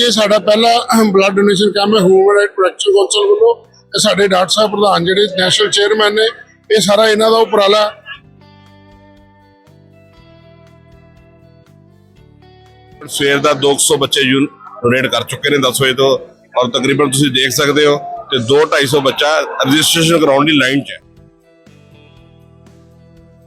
ਇਹ ਸਾਡਾ ਪਹਿਲਾ ਬਲੱਡ ਡੋਨੇਸ਼ਨ ਕੈਂਪ ਹੈ ਹਿਊਮਨ ਰਾਈਟ ਪ੍ਰੋਟੈਕਸ਼ਨ ਕੌਂਸਲ ਵੱਲੋਂ ਇਹ ਸਾਡੇ ਡਾਕਟਰ ਸਾਹਿਬ ਪ੍ਰਧਾਨ ਜਿਹੜੇ ਨੈਸ਼ਨਲ ਚੇਅਰਮੈਨ ਨੇ, ਇਹ ਸਾਰਾ ਇਹਨਾਂ ਦਾ ਉਪਰਾਲਾ ਹੈ। ਸਵੇਰ ਦਾ 200 ਬੱਚੇ ਯੂਨ ਡੋਨੇਟ ਕਰ ਚੁੱਕੇ ਨੇ 10 ਵਜੇ ਤੋਂ, ਔਰ ਤਕਰੀਬਨ ਤੁਸੀਂ ਦੇਖ ਸਕਦੇ ਹੋ ਤੇ 2-250 ਬੱਚਾ ਰਜਿਸਟ੍ਰੇਸ਼ਨ ਕਰਾਉਣ ਦੀ ਲਾਈਨ 'ਚ ਹੈ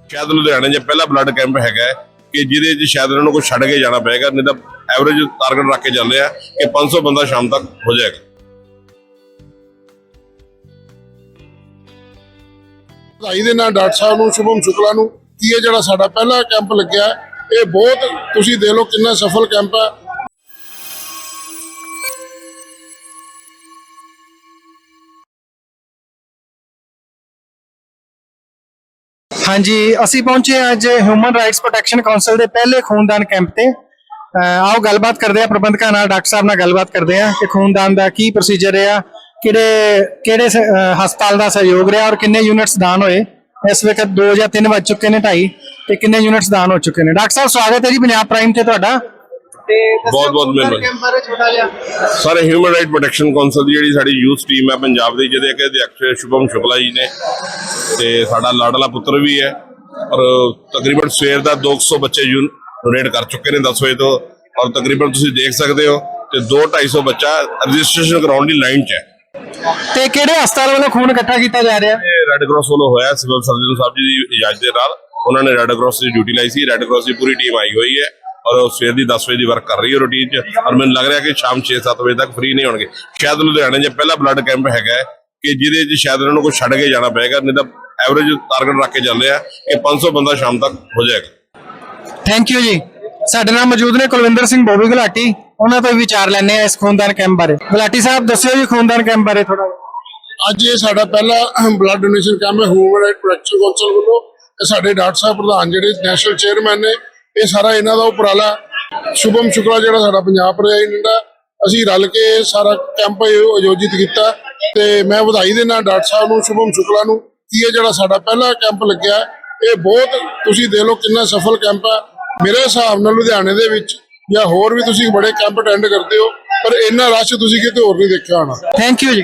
ਸ਼ਾਇਦ ਲੁਧਿਆਣੇ 'ਚ ਪਹਿਲਾ ਬਲੱਡ ਕੈਂਪ ਹੈਗਾ ਕਿ ਜਿਹਦੇ 'ਚ ਸ਼ਾਇਦ ਇਹਨਾਂ ਨੂੰ ਕੋਈ ਛੱਡ ਕੇ ਜਾਣਾ ਪਏਗਾ, ਨਹੀਂ ਤਾਂ ਐਵਰੇਜ ਟਾਰਗੇਟ ਰੱਖ ਕੇ ਚੱਲ ਰਿਹਾ ਕਿ 500 ਬੰਦਾ ਸ਼ਾਮ ਤੱਕ ਹੋ ਜਾਏਗਾ। ਵਧਾਈ ਦੇ ਨਾਲ ਡਾਕਟਰ ਸਾਹਿਬ ਨੂੰ ਸ਼ੁਭਮ ਸ਼ੁਕਲਾ ਨੂੰ ਕਿ ਇਹ ਜਿਹੜਾ ਸਾਡਾ ਪਹਿਲਾ ਕੈਂਪ ਲੱਗਿਆ ਇਹ ਬਹੁਤ ਤੁਸੀਂ ਦੇਖ ਲਓ ਕਿੰਨਾ ਸਫਲ ਕੈਂਪ ਹੈ। ਹਾਂਜੀ ਅਸੀਂ ਪਹੁੰਚੇ ਹਾਂ ਅੱਜ ਹਿਊਮਨ ਰਾਈਟਸ ਪ੍ਰੋਟੈਕਸ਼ਨ ਕਾਉਂਸਲ ਦੇ ਪਹਿਲੇ ਖੂਨਦਾਨ ਕੈਂਪ ਤੇ। ਆਓ ਗੱਲਬਾਤ ਕਰਦੇ ਆ ਪ੍ਰਬੰਧਕਾਂ ਨਾਲ ਡਾਕਟਰ ਸਾਹਿਬ ਨਾਲ ਗੱਲਬਾਤ ਕਰਦੇ ਆ ਕਿ ਖੂਨਦਾਨ ਦਾ ਕੀ ਪ੍ਰੋਸੀਜਰ ਰਿਹਾ ਕਿਹੜੇ ਕਿਹੜੇ ਹਸਪਤਾਲ ਦਾ ਸਹਿਯੋਗ ਰਿਹਾ ਔਰ ਕਿੰਨੇ ਯੂਨਿਟਸ ਦਾਨ ਹੋਏ। ਇਸ ਵਕਤ 2 ਜਾਂ 3 ਵੱਜ ਚੁੱਕੇ ਨੇ 2.5 ਤੇ ਕਿੰਨੇ ਯੂਨਿਟਸ ਦਾਨ ਹੋ ਚੁੱਕੇ ਨੇ। ਡਾਕਟਰ ਸਾਹਿਬ ਸਵਾਗਤ ਹੈ ਜੀ ਪੰਜਾਬ ਪ੍ਰਾਈਮ ਤੇ ਤੁਹਾਡਾ। ਤੇ ਬਹੁਤ- ਬਹੁਤ ਮਿਹਰਬਾਨੀ। ਸਾਰੇ ਹਿਊਮਨ ਰਾਈਟ ਪ੍ਰੋਟੈਕਸ਼ਨ ਕਾਉਂਸਲ ਦੀ ਜਿਹੜੀ ਸਾਡੀ ਯੂਥ ਟੀਮ ਹੈ ਪੰਜਾਬ ਦੀ ਜਿਹਦੇ ਕਿ ਅਧਿਕਸ਼ ਸ਼ੁਭਮ ਸ਼ੁਕਲਾ ਜੀ ਨੇ ਤੇ ਸਾਡਾ ਲਾਡਲਾ ਪੁੱਤਰ ਵੀ ਹੈ ਔਰ ਤਕਰੀਬਨ ਸਵੇਰ ਦਾ 200 ਬੱਚੇ ਡੋਨੇਟ ਕਰ ਚੁੱਕੇ ਨੇ 10 ਵਜੇ ਤੋਂ ਔਰ ਤਕਰੀਬਨ ਤੁਸੀਂ ਦੇਖ ਸਕਦੇ ਹੋ ਤੇ 2-250 ਬੱਚਾ ਰਜਿਸਟ੍ਰੇਸ਼ਨ ਕਰਾਉਣ ਦੀ ਲਾਈਨ 'ਚ ਹੈ। ਤੇ ਕਿਹੜੇ ਹਸਪਤਾਲ ਵੱਲੋਂ ਖੂਨ ਇਕੱਠਾ ਕੀਤਾ ਜਾ ਰਿਹਾ? ਰੈੱਡ ਕਰਾਸ ਵੱਲੋਂ ਹੋਇਆ ਸਿਵਲ ਸਰਜਨ ਸਾਹਿਬ ਜੀ ਦੀ ਇਜਾਜ਼ਤ ਦੇ ਨਾਲ। ਉਹਨਾਂ ਨੇ ਰੈੱਡ ਕਰਾਸ ਦੀ ਡਿਊਟੀ ਲਾਈ ਸੀ। ਰੈੱਡ ਕਰਾਸ ਦੀ ਪੂਰੀ ਟੀਮ ਆਈ ਹੋਈ ਹੈ ਔਰ ਉਹ ਸਵੇਰ ਦੀ 10 ਵਜੇ ਦੀ ਵਰਕ ਕਰ ਰਹੀ ਹੈ ਰੂਟੀਨ 'ਚ। ਔਰ ਮੈਨੂੰ ਲੱਗ ਰਿਹਾ ਕਿ ਸ਼ਾਮ 6-7 ਵਜੇ ਤੱਕ ਫ੍ਰੀ ਨਹੀਂ ਹੋਣਗੇ। ਸ਼ਾਇਦ ਲੁਧਿਆਣੇ 'ਚ ਪਹਿਲਾ ਬਲੱਡ ਕੈਂਪ ਹੈਗਾ ਕਿ ਜਿਹਦੇ 'ਚ ਸ਼ਾਇਦ ਇਹਨਾਂ ਨੂੰ ਕੋਈ ਛੱਡ ਕੇ ਜਾਣਾ ਪਏਗਾ ਨਹੀਂ ਤਾਂ ਐਵਰੇਜ ਟਾਰਗੇਟ ਰੱਖ ਕੇ ਚੱਲ ਰਿਹਾ ਕਿ 500 ਬੰਦਾ ਸ਼ਾਮ ਤੱਕ ਹੋ ਜਾਏਗਾ। ਥੈਂਕ ਯੂ ਜੀ। ਸਾਡੇ ਨਾਲ ਮੌਜੂਦ ਨੇ ਕੁਲਵਿੰਦਰ ਸਿੰਘ ਬੋਬੀ ਗੁਲਾਟੀ ਉਹਨਾਂ ਤੋਂ ਵੀ ਵਿਚਾਰ ਲੈਣੇ ਆ ਇਸ ਖੂਨਦਾਨ ਕੈਂਪ ਬਾਰੇ। ਗੁਲਾਟੀ ਸਾਹਿਬ, ਦੱਸਿਓ ਜੀ ਖੂਨਦਾਨ ਕੈਂਪ ਬਾਰੇ ਥੋੜਾ ਅੱਜ ਇਹ ਸਾਡਾ ਪਹਿਲਾ ਬਲੱਡ ਡੋਨੇਸ਼ਨ ਕੈਂਪ ਹੈ ਹਿਊਮਨ ਰਾਈਟ ਪ੍ਰੋਟੈਕਸ਼ਨ ਕੌਂਸਲ ਵੱਲੋਂ। ਇਹ ਸਾਡੇ ਡਾਕਟਰ ਸਾਹਿਬ ਪ੍ਰਧਾਨ ਜਿਹੜੇ ਨੈਸ਼ਨਲ ਚੇਅਰਮੈਨ ਨੇ, ਇਹ ਸਾਰਾ ਇਹਨਾਂ ਦਾ ਉਪਰਾਲਾ। ਸ਼ੁਭਮ ਸ਼ੁਕਲਾ ਜਿਹੜਾ ਸਾਡਾ ਪੰਜਾਬ ਪ੍ਰੈਜ਼ੀਡੈਂਟ ਹੈ ਅਸੀਂ ਰਲ ਕੇ ਸਾਰਾ ਕੈਂਪ ਆਯੋਜਿਤ ਕੀਤਾ। ਤੇ ਮੈਂ ਵਧਾਈ ਦੇਣਾ ਡਾਕਟਰ ਸਾਹਿਬ ਨੂੰ, ਸ਼ੁਭਮ ਸ਼ੁਕਲਾ ਨੂੰ, ਕਿ ਇਹ ਜਿਹੜਾ ਸਾਡਾ ਪਹਿਲਾ ਕੈਂਪ ਲੱਗਿਆ। ਇਹ ਬਹੁਤ ਤੁਸੀਂ ਦੇਖ ਲਓ ਕਿੰਨਾ ਸਫਲ ਕੈਂਪ ਹੈ ਮੇਰੇ ਹਿਸਾਬ ਨਾਲ ਲੁਧਿਆਣੇ ਦੇ ਵਿੱਚ ਜਾਂ ਹੋਰ ਵੀ ਤੁਸੀਂ ਬੜੇ ਕੈਂਪ ਅਟੈਂਡ ਕਰਦੇ ਹੋ, ਪਰ ਇੰਨਾ ਰਸ਼ ਤੁਸੀਂ ਕਿਤੇ ਹੋਰ ਨਹੀਂ ਦੇਖਿਆ ਹੋਣਾ। ਥੈਂਕ ਯੂ ਜੀ।